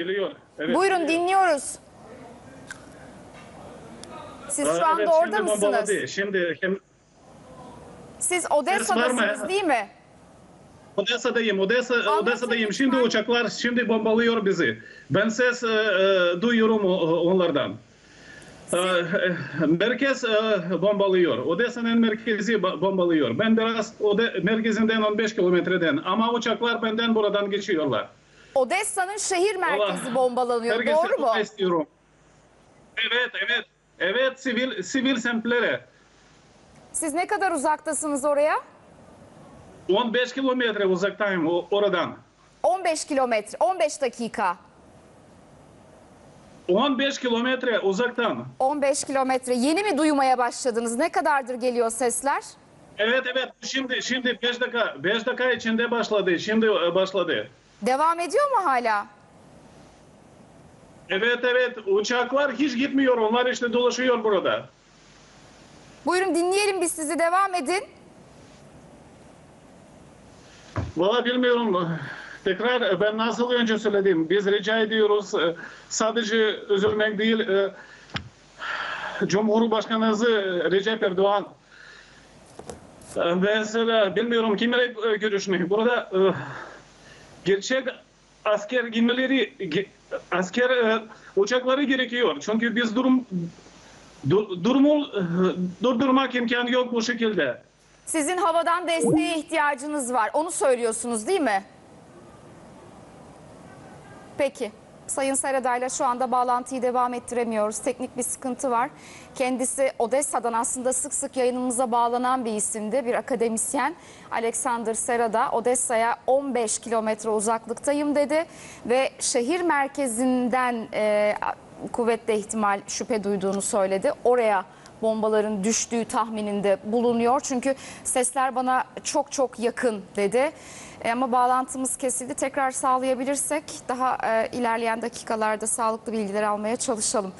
Biliyor. Evet, Buyurun dinliyoruz. Siz şu anda evet, orada şimdi mısınız? bombaladı. Şimdi hem Siz Odessa'dasınız değil mi? Odessa'dayım. Odessa, Anlatın Odessa'dayım. Şimdi lütfen. uçaklar şimdi bombalıyor bizi. Ben ses e, e, duyuyorum o- onlardan. E, e, merkez e, bombalıyor. Odessa'nın merkezi ba- bombalıyor. Ben biraz Ode merkezinden 15 kilometreden ama uçaklar benden buradan geçiyorlar. Odessa'nın şehir merkezi bombalanıyor. herkese Doğru mu? istiyorum. Evet, evet. Evet, sivil sivil semtlere. Siz ne kadar uzaktasınız oraya? 15 kilometre uzaktayım o- oradan. 15 kilometre, 15 dakika. 15 kilometre uzaktan. 15 kilometre. Yeni mi duymaya başladınız? Ne kadardır geliyor sesler? Evet evet şimdi şimdi 5 dakika 5 dakika içinde başladı. Şimdi e, başladı. Devam ediyor mu hala? Evet evet uçaklar hiç gitmiyor. Onlar işte dolaşıyor burada. Buyurun dinleyelim biz sizi devam edin. Valla bilmiyorum. Tekrar ben nasıl önce söyledim. Biz rica ediyoruz e, sadece üzülmek değil. e, Cumhurbaşkanımız e, Recep Erdoğan mesela bilmiyorum kimle e, görüşmek. Burada e, gerçek asker gemileri ge- asker e, uçakları gerekiyor. Çünkü biz durum du- durumu e, durdurmak imkanı yok bu şekilde. Sizin havadan desteğe ihtiyacınız var. Onu söylüyorsunuz değil mi? Peki. Sayın Seraday'la şu anda bağlantıyı devam ettiremiyoruz. Teknik bir sıkıntı var. Kendisi Odessa'dan aslında sık sık yayınımıza bağlanan bir isimdi. Bir akademisyen Alexander Serada Odessa'ya 15 kilometre uzaklıktayım dedi. Ve şehir merkezinden e, kuvvetle ihtimal şüphe duyduğunu söyledi. Oraya bombaların düştüğü tahmininde bulunuyor. Çünkü sesler bana çok çok yakın dedi. E, ama bağlantımız kesildi. Tekrar sağlayabilirsek daha e, ilerleyen dakikalarda sağlıklı bilgiler almaya çalışalım.